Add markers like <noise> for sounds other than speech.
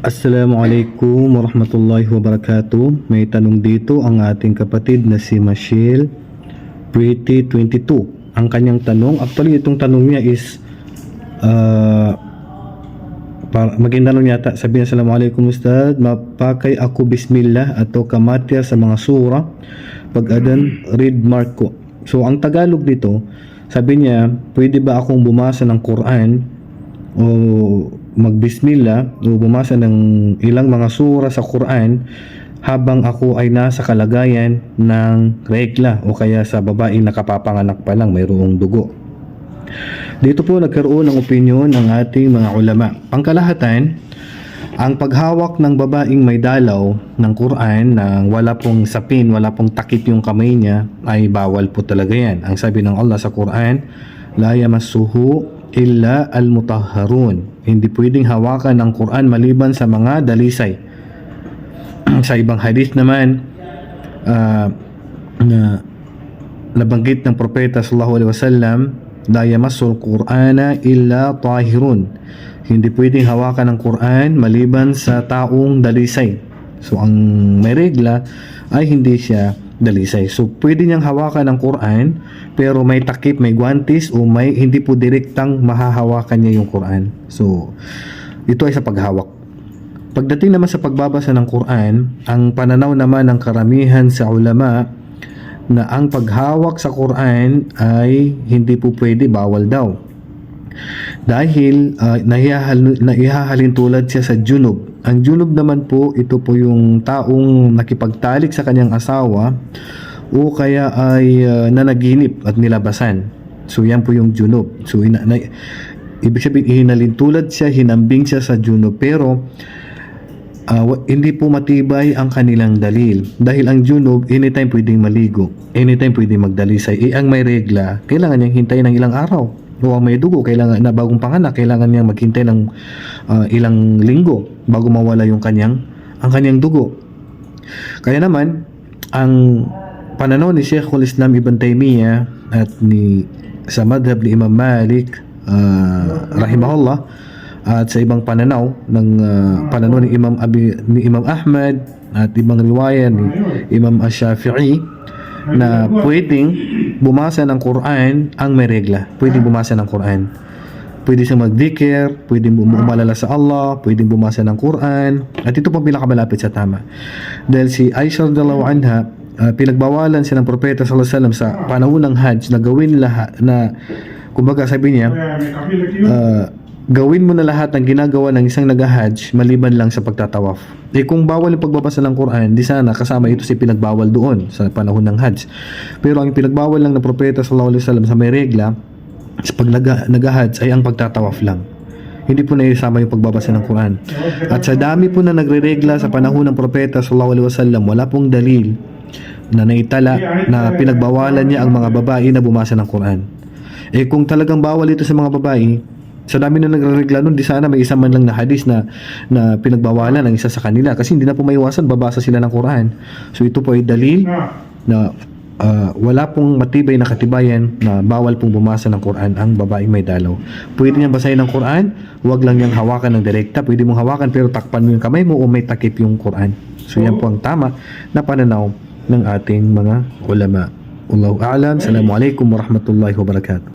Assalamualaikum warahmatullahi wabarakatuh. May tanong dito ang ating kapatid na si Michelle Pretty 22. Ang kanyang tanong, actually itong tanong niya is uh, para, maging tanong yata. Sabi niya, Assalamualaikum Ustad, mapakay ako bismillah atau kamatya sa mga sura pag adan read mark ko. So ang Tagalog dito, sabi niya, pwede ba akong bumasa ng Quran o magbismillah o bumasa ng ilang mga sura sa Quran habang ako ay nasa kalagayan ng regla o kaya sa babaeng nakapapanganak pa lang mayroong dugo. Dito po nagkaroon ng opinyon ng ating mga ulama. Pangkalahatan, ang paghawak ng babaeng may dalaw ng Quran na wala pong sapin, wala pong takip yung kamay niya ay bawal po talaga yan. Ang sabi ng Allah sa Quran, la yamassuhu illa al-mutahharun. Hindi pwedeng hawakan ng Quran maliban sa mga dalisay. <clears throat> sa ibang hadith naman ah, na nabanggit ng propeta sallallahu alaihi wasallam la yamassul qur'ana illa tahirun hindi pwedeng hawakan ng Quran maliban sa taong dalisay so ang may regla ay hindi siya dalisay so pwede niyang hawakan ng Quran pero may takip may guantes o may hindi po direktang mahahawakan niya yung Quran so ito ay sa paghawak Pagdating naman sa pagbabasa ng Quran, ang pananaw naman ng karamihan sa ulama na ang paghawak sa Quran ay hindi po pwede, bawal daw. Dahil uh, nahihahal, naihahalin tulad siya sa junub. Ang junub naman po, ito po yung taong nakipagtalik sa kanyang asawa o kaya ay uh, nanaginip at nilabasan. So yan po yung junub. So ina, na, ibig sabihin hinalin tulad siya, hinambing siya sa junub. Pero uh, hindi po matibay ang kanilang dalil. Dahil ang junub, anytime pwedeng maligo. Anytime pwedeng magdalisay. Eh, ang may regla, kailangan niyang hintayin ng ilang araw. O may dugo, kailangan na bagong panganak, kailangan niyang maghintay ng uh, ilang linggo bago mawala yung kanyang, ang kanyang dugo. Kaya naman, ang pananaw ni Sheikhul Islam Ibn Taymiyyah at ni sa madhab ni Imam Malik uh, rahimahullah at sa ibang pananaw ng uh, pananaw ni Imam Abi, ni Imam Ahmad at ibang riwaya ni Imam Ash-Shafi'i na pwedeng bumasa ng Quran ang may regla. Pwedeng bumasa ng Quran. Pwede siyang magdikir, pwedeng umalala sa Allah, pwedeng bumasa ng Quran. At ito pang pinakamalapit sa tama. Dahil si Aisha radhiyallahu anha, uh, pinagbawalan siya ng propeta sallallahu alaihi wasallam sa panahon ng Hajj na gawin lahat na kumbaga sabi niya uh, gawin mo na lahat ng ginagawa ng isang nag-hajj maliban lang sa pagtatawaf. Eh kung bawal yung pagbabasa ng Quran, di sana kasama ito si pinagbawal doon sa panahon ng hajj. Pero ang pinagbawal lang ng propeta sallallahu alaihi wasallam sa may regla sa pag nag-hajj ay ang pagtatawaf lang. Hindi po naisama yung pagbabasa ng Quran. At sa dami po na nagre-regla sa panahon ng propeta sallallahu alaihi wasallam, wala pong dalil na naitala na pinagbawalan niya ang mga babae na bumasa ng Quran. Eh kung talagang bawal ito sa mga babae, sa dami na nagreregla nun, di sana may isa man lang na hadis na, na pinagbawalan ng isa sa kanila kasi hindi na po maiwasan, babasa sila ng Quran. So ito po ay dalil na uh, wala pong matibay na katibayan na bawal pong bumasa ng Quran ang babaeng may dalaw. Pwede niyang basahin ng Quran, huwag lang niyang hawakan ng direkta. Pwede mong hawakan pero takpan mo yung kamay mo o may takip yung Quran. So yan po ang tama na pananaw ng ating mga ulama. Allahu a'lam. Assalamualaikum warahmatullahi wabarakatuh.